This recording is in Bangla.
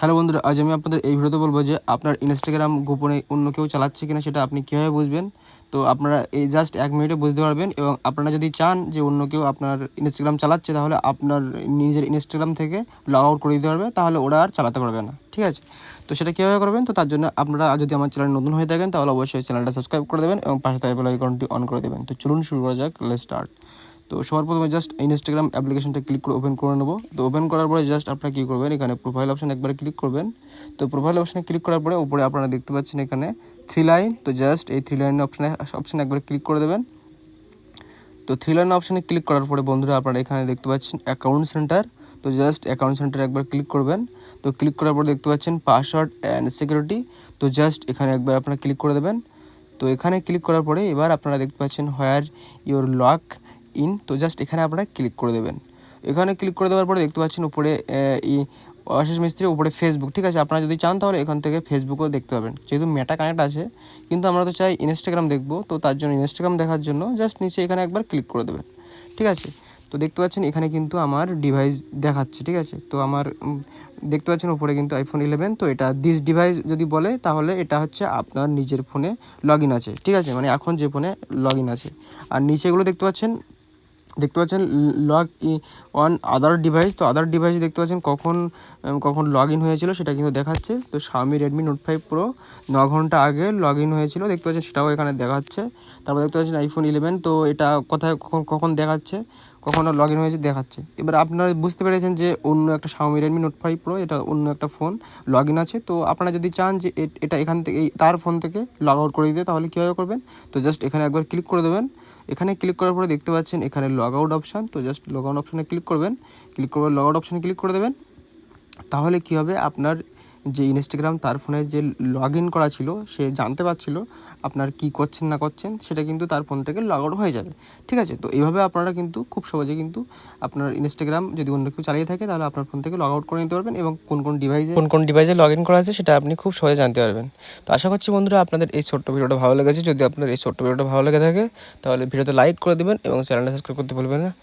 হ্যালো বন্ধুরা, আজ আমি আপনাদের এই ভিডিওতে বলব যে আপনার ইনস্টাগ্রাম গোপনে অন্য কেউ চালাচ্ছে কিনা সেটা আপনি কীভাবে বুঝবেন? তো আপনারা এই জাস্ট এক মিনিটে বুঝতে পারবেন এবং আপনারা যদি চান যে অন্য কেউ আপনার ইনস্টাগ্রাম চালাচ্ছে, তাহলে আপনার নিজের ইনস্টাগ্রাম থেকে লগ আউট করে দিতে পারবে, তাহলে ওরা আর চালাতে পারবে না, ঠিক আছে? তো সেটা কীভাবে করবেন? তো তার জন্য আপনারা যদি আমার চ্যানেল নতুন হয়ে থাকেন, তাহলে অবশ্যই চ্যানেলটা সাবস্ক্রাইব করে দেবেন এবং পাশে থাকা বেল অন করে দেবেন। তো চলুন শুরু করা যাক লেট স্টার্ট তো সবার প্রথমে জাস্ট ইনস্টাগ্রাম অ্যাপ্লিকেশনটা ক্লিক করে ওপেন করে নেব। তো ওপেন করার পরে জাস্ট আপনারা কী করবেন, এখানে প্রোফাইল অপশন একবার ক্লিক করবেন। তো প্রোফাইল অপশানে ক্লিক করার পরে উপরে আপনারা দেখতে পাচ্ছেন এখানে থ্রি লাইন তো জাস্ট এই থ্রি লাইন অপশানে অপশানে একবার ক্লিক করে দেবেন। তো থ্রি লাইন অপশানে ক্লিক করার পরে বন্ধুরা আপনারা এখানে দেখতে পাচ্ছেন অ্যাকাউন্ট সেন্টার তো জাস্ট অ্যাকাউন্ট সেন্টার একবার ক্লিক করবেন। তো ক্লিক করার পর দেখতে পাচ্ছেন পাসওয়ার্ড অ্যান্ড সিকিউরিটি তো জাস্ট এখানে একবার আপনারা ক্লিক করে দেবেন। তো এখানে ক্লিক করার পরে এবার আপনারা দেখতে পাচ্ছেন হোয়ার ইওর লক ইন, তো জাস্ট এখানে আপনারা ক্লিক করে দেবেন। এখানে ক্লিক করে দেওয়ার পরে দেখতে পাচ্ছেন উপরে ই অশেষ মিস্ত্রির উপরে ফেসবুক ঠিক আছে? আপনারা যদি চান তাহলে এখান থেকে ফেসবুকও দেখতে পাবেন। যেহেতু মেটা কানেক্ট আছে, কিন্তু আমরা তো চাই ইনস্টাগ্রাম দেখব, তো তার জন্য ইনস্টাগ্রাম দেখার জন্য জাস্ট নিচে এখানে একবার ক্লিক করে দেবেন, ঠিক আছে? তো দেখতে পাচ্ছেন এখানে কিন্তু আমার ডিভাইস দেখাচ্ছে, ঠিক আছে? তো আমার দেখতে পাচ্ছেন উপরে কিন্তু আইফোন ইলেভেন তো এটা দিস ডিভাইস যদি বলে, তাহলে এটা হচ্ছে আপনার নিজের ফোনে লগ আছে, ঠিক আছে? মানে এখন যে ফোনে লগ আছে। আর নিচেগুলো দেখতে পাচ্ছেন দেখতে পাচ্ছেন লগ অন আদার ডিভাইস, তো আদার ডিভাইস দেখতে পাচ্ছেন কখন কখন লগ ইন হয়েছিল সেটা কিন্তু দেখাচ্ছে। তো Xiaomi Redmi Note five Pro ন ঘণ্টা আগে লগ ইন হয়েছিল, দেখতে পাচ্ছেন সেটাও এখানে দেখাচ্ছে। তারপর দেখতে পাচ্ছেন আইফোন ইলেভেন তো এটা কোথায়, কখন দেখাচ্ছে, কখনো লগ ইন হয়েছে দেখাচ্ছে। এবার আপনারা বুঝতে পেরেছেন যে অন্য একটা Xiaomi Redmi Note five Pro এটা অন্য একটা ফোন লগ ইন আছে। তো আপনারা যদি চান যে এটা এখান থেকে তার ফোন থেকে লগ আউট করে দিতে, তাহলে কীভাবে করবেন? তো জাস্ট এখানে একবার ক্লিক করে দেবেন। এখানে ক্লিক করার পরে দেখতে পাচ্ছেন এখানে লগ আউট অপশান তো জাস্ট লগ আউট অপশানে ক্লিক করবেন। ক্লিক করবেন লগ আউট অপশানে ক্লিক করে দেবেন। তাহলে কী হবে? আপনার যে ইনস্টাগ্রাম তার ফোনে যে লগ ইন করা ছিল, সে জানতে পারছিল আপনার কি করছেন, না করছেন, সেটা কিন্তু তার ফোন থেকে লগ আউট হয়ে যাবে। ঠিক আছে? তো এইভাবে আপনারা কিন্তু খুব সহজে কিন্তু আপনার ইনস্টাগ্রাম যদি অন্য কেউ চালিয়ে থাকে, তাহলে আপনার ফোন থেকে লগ আউট করে নিতে পারবেন এবং কোন কোন ডিভাইসে কোন কোন ডিভাইসে লগ ইন করা আছে, সেটা আপনি খুব সহজে জানতে পারবেন। তো আশা করছি বন্ধুরা, আপনাদের এই ছোট্ট ভিডিওটা ভালো লেগেছে। যদি আপনার এই ছোট্ট ভিডিওটা ভালো লেগে থাকে, তাহলে ভিডিওতে লাইক করে দেবেন এবং চ্যানেলটা সাবস্ক্রাইব করতে ভুলবেন না।